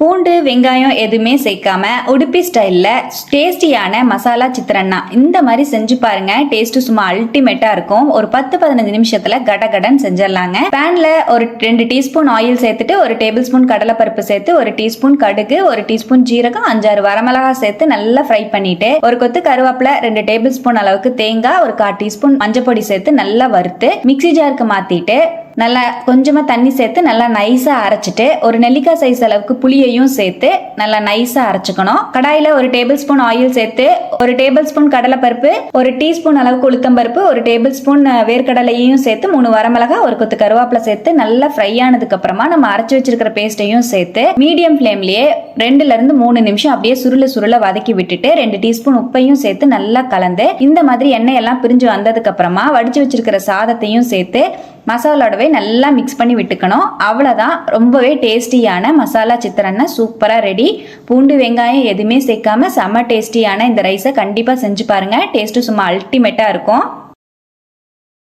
பூண்டு வெங்காயம் எதுவுமே சேர்க்காம உடுப்பி ஸ்டைலில் டேஸ்டியான மசாலா சித்திரன்னா. இந்த மாதிரி செஞ்சு பாருங்க. டேஸ்ட் சும்மா அல்டிமேட்டா இருக்கும். ஒரு பத்து பதினஞ்சு நிமிஷத்துல கடகடன் செஞ்சிடலாங்க. பேன்ல ஒரு ரெண்டு டீஸ்பூன் ஆயில் சேர்த்துட்டு ஒரு டேபிள் ஸ்பூன் கடலைப்பருப்பு சேர்த்து ஒரு டீஸ்பூன் கடுகு ஒரு டீஸ்பூன் ஜீரகம் அஞ்சாறு வரமிளகா சேர்த்து நல்லா ஃப்ரை பண்ணிட்டு ஒரு கொத்து கருவேப்பிலை ரெண்டு டேபிள் ஸ்பூன் அளவுக்கு தேங்காய் ஒரு கால் டீஸ்பூன் மஞ்சள் பொடி சேர்த்து நல்லா வறுத்து மிக்ஸி ஜாருக்கு மாத்திட்டு நல்லா கொஞ்சமாக தண்ணி சேர்த்து நல்லா நைஸாக அரைச்சிட்டு ஒரு நெல்லிக்காய் சைஸ் அளவுக்கு புளியையும் சேர்த்து நல்லா நைஸாக அரைச்சிக்கணும். கடாயில் ஒரு டேபிள் ஸ்பூன் ஆயில் சேர்த்து ஒரு டேபிள் ஸ்பூன் கடலைப்பருப்பு ஒரு டீஸ்பூன் அளவுக்கு உளுத்தம்பருப்பு ஒரு டேபிள் ஸ்பூன் வேர்க்கடலையையும் சேர்த்து மூணு வரமிளகா ஒரு கொத்து கருவேப்பிலை சேர்த்து நல்லா ஃப்ரை ஆனதுக்கு அப்புறமா நம்ம அரைச்சி வச்சிருக்கிற பேஸ்ட்டையும் சேர்த்து மீடியம் ஃப்ளேம்லேயே ரெண்டுல இருந்து மூணு நிமிஷம் அப்படியே சுருள சுருள வதக்கி விட்டுட்டு ரெண்டு டீஸ்பூன் உப்பையும் சேர்த்து நல்லா கலந்து இந்த மாதிரி எண்ணெய் எல்லாம் பிரிஞ்சு வந்ததுக்கு அப்புறமா வடிச்சு வச்சிருக்கிற சாதத்தையும் சேர்த்து மசாலாவோடவே நல்லா மிக்ஸ் பண்ணி விட்டுக்கணும். அவ்வளோதான் ரொம்பவே டேஸ்டியான மசாலா சித்திரன்னா சூப்பராக ரெடி பூண்டு வெங்காயம் எதுவுமே சேர்க்காம செம்ம டேஸ்டியான இந்த ரைஸை கண்டிப்பாக செஞ்சு பாருங்கள் டேஸ்ட்டு சும்மா அல்டிமேட்டாக இருக்கும்.